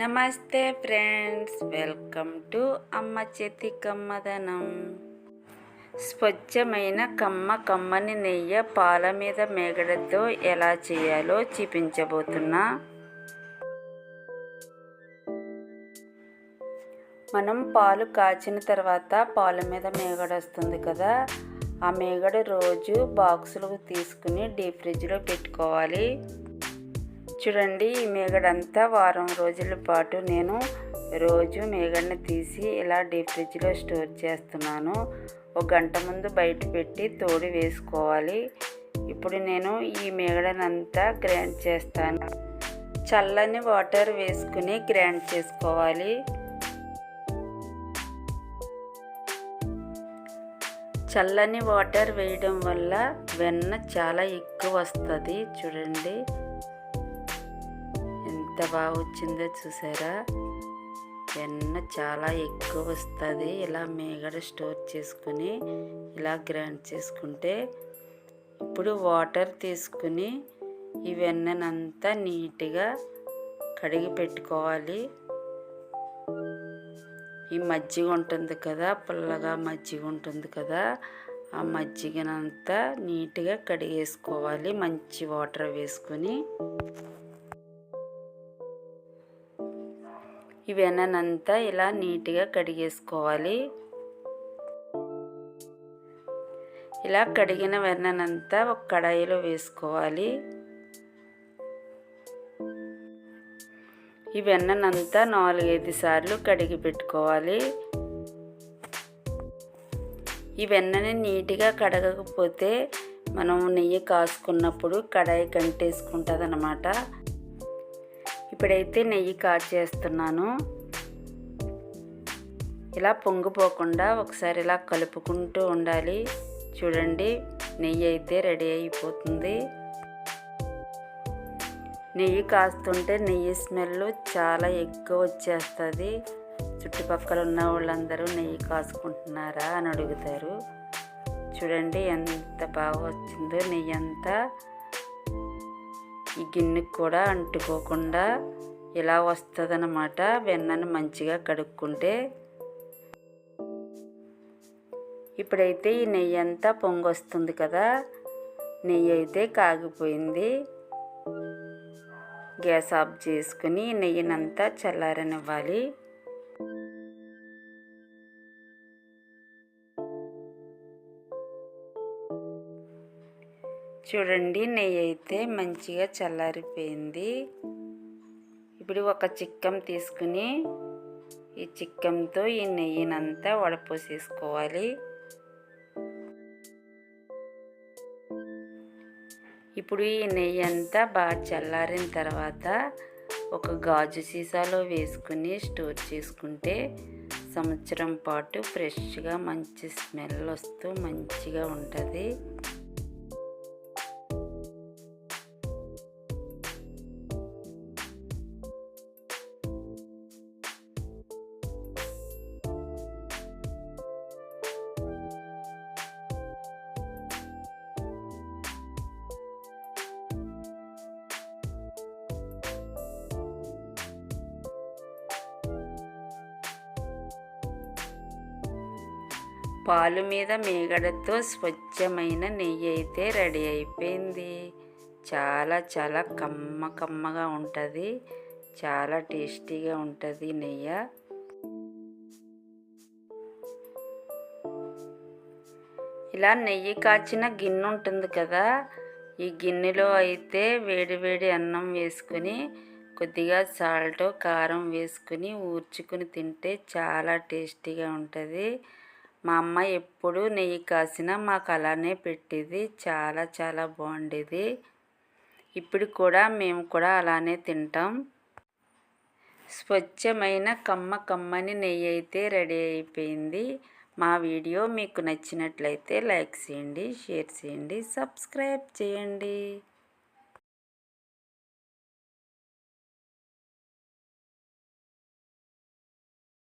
నమస్తే friends welcome to అమ్మ చేతి కమ్మదనం. స్వచ్ఛమైన కమ్మ కమ్మని నెయ్యి పాల మీద మేగడతో ఎలా చేయాలో చూపించబోతున్నా. మనం పాలు కాచిన తర్వాత పాల మీద మేగడ వస్తుంది కదా ఆ మేగడ రోజు బాక్సులు తీసుకుని డీప్ ఫ్రిడ్జ్లో పెట్టుకోవాలి. చూడండి ఈ మేగడంతా వారం రోజుల పాటు నేను రోజు మేగడని తీసి ఇలా డీప్ ఫ్రిడ్జ్లో స్టోర్ చేస్తున్నాను. ఒక గంట ముందు బయట పెట్టి తోడి వేసుకోవాలి. ఇప్పుడు నేను ఈ మేగడనంతా గ్రైండ్ చేస్తాను. చల్లని వాటర్ వేసుకుని గ్రైండ్ చేసుకోవాలి. చల్లని వాటర్ వేయడం వల్ల వెన్న చాలా ఎక్కువ వస్తుంది. చూడండి. ఎంత బాగా వచ్చిందో చూసారా? వెన్న చాలా ఎక్కువ వస్తుంది. ఇలా మేగడ స్టోర్ చేసుకుని ఇలా గ్రైండ్ చేసుకుంటే ఇప్పుడు వాటర్ తీసుకుని ఈ వెన్ననంతా నీట్గా కడిగి పెట్టుకోవాలి. ఈ మజ్జిగ ఉంటుంది కదా పుల్లగా మజ్జిగ ఉంటుంది కదా ఆ మజ్జిగనంతా నీట్గా కడిగేసుకోవాలి. మంచి వాటర్ వేసుకొని. ఈ వెన్ననంతా ఇలా నీట్గా కడిగేసుకోవాలి. ఇలా కడిగిన వెన్ననంతా ఒక కడాయిలో వేసుకోవాలి. ఈ వెన్ననంతా నాలుగైదు సార్లు కడిగి పెట్టుకోవాలి. ఈ వెన్నని నీట్గా కడగకపోతే మనం నెయ్యి కాసుకున్నప్పుడు కడాయి కంటేసుకుంటుంది అనమాట ఇప్పుడైతే నెయ్యి కాచేస్తున్నాను ఇలా పొంగిపోకుండా ఒకసారి ఇలా కలుపుకుంటూ ఉండాలి. చూడండి నెయ్యి అయితే రెడీ అయిపోతుంది. నెయ్యి కాస్తుంటే నెయ్యి స్మెల్ చాలా ఎక్కువ వచ్చేస్తుంది. చుట్టుపక్కల ఉన్న వాళ్ళందరూ నెయ్యి కాసుకుంటున్నారా అని అడుగుతారు. చూడండి ఎంత బాగా వచ్చిందో నెయ్యి అంతా. ఈ గిన్నెకి కూడా అంటుకోకుండా ఇలా వస్తుందన్నమాట. వెన్నను మంచిగా కడుక్కుంటే. ఇప్పుడైతే ఈ నెయ్యి అంతా పొంగొస్తుంది కదా. నెయ్యి అయితే కాగిపోయింది. గ్యాస్ ఆఫ్ చేసుకుని నెయ్యినంతా చల్లారనివ్వాలి. చూడండి నెయ్యి అయితే మంచిగా చల్లారిపోయింది. ఇప్పుడు ఒక చిక్కం తీసుకుని ఈ చిక్కంతో ఈ నెయ్యినంతా వడపోసేసుకోవాలి. ఇప్పుడు ఈ నెయ్యి అంతా బాగా చల్లారిన తర్వాత ఒక గాజు సీసాలో వేసుకుని స్టోర్ చేసుకుంటే సంవత్సరం పాటు ఫ్రెష్గా మంచి స్మెల్ వస్తూ మంచిగా ఉంటుంది. పాలు మీద మీగడతో స్వచ్ఛమైన నెయ్యి అయితే రెడీ అయిపోయింది. చాలా చాలా కమ్మ కమ్మగా ఉంటుంది. చాలా టేస్టీగా ఉంటుంది నెయ్యి. ఇలా నెయ్యి కాచిన గిన్నె ఉంటుంది కదా ఈ గిన్నెలో అయితే వేడి వేడి అన్నం వేసుకుని కొద్దిగా సాల్ట్ కారం వేసుకుని ఊర్చుకుని తింటే చాలా టేస్టీగా ఉంటుంది. మా అమ్మ ఎప్పుడు నెయ్యి కాసిన మాకు అలానే పెట్టేది. చాలా చాలా బాగుండేది. ఇప్పుడు కూడా మేము కూడా అలానే తింటాం. స్వచ్ఛమైన కమ్మ కమ్మని నెయ్యి అయితే రెడీ అయిపోయింది. మా వీడియో మీకు నచ్చినట్లయితే లైక్ చేయండి షేర్ చేయండి సబ్స్క్రైబ్ చేయండి.